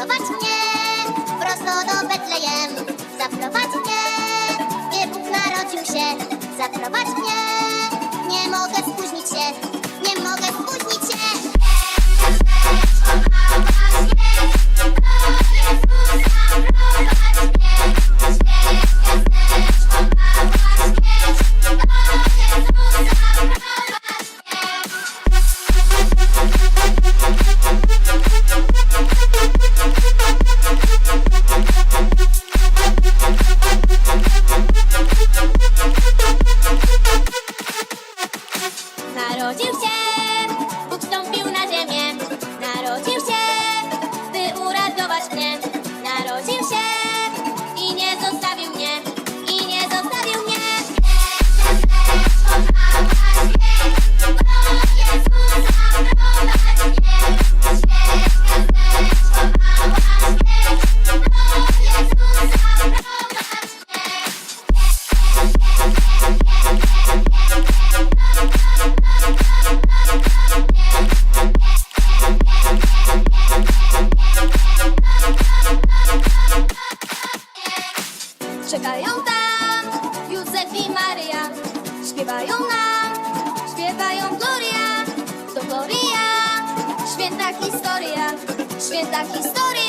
Zaprowadź mnie prosto do Betlejem. Zaprowadź mnie, gdzie Bóg narodził się. Zaprowadź mnie. Czekają tam. Józef i Maria Śpiewają nam, śpiewają Gloria. To Gloria Święta historia, święta historia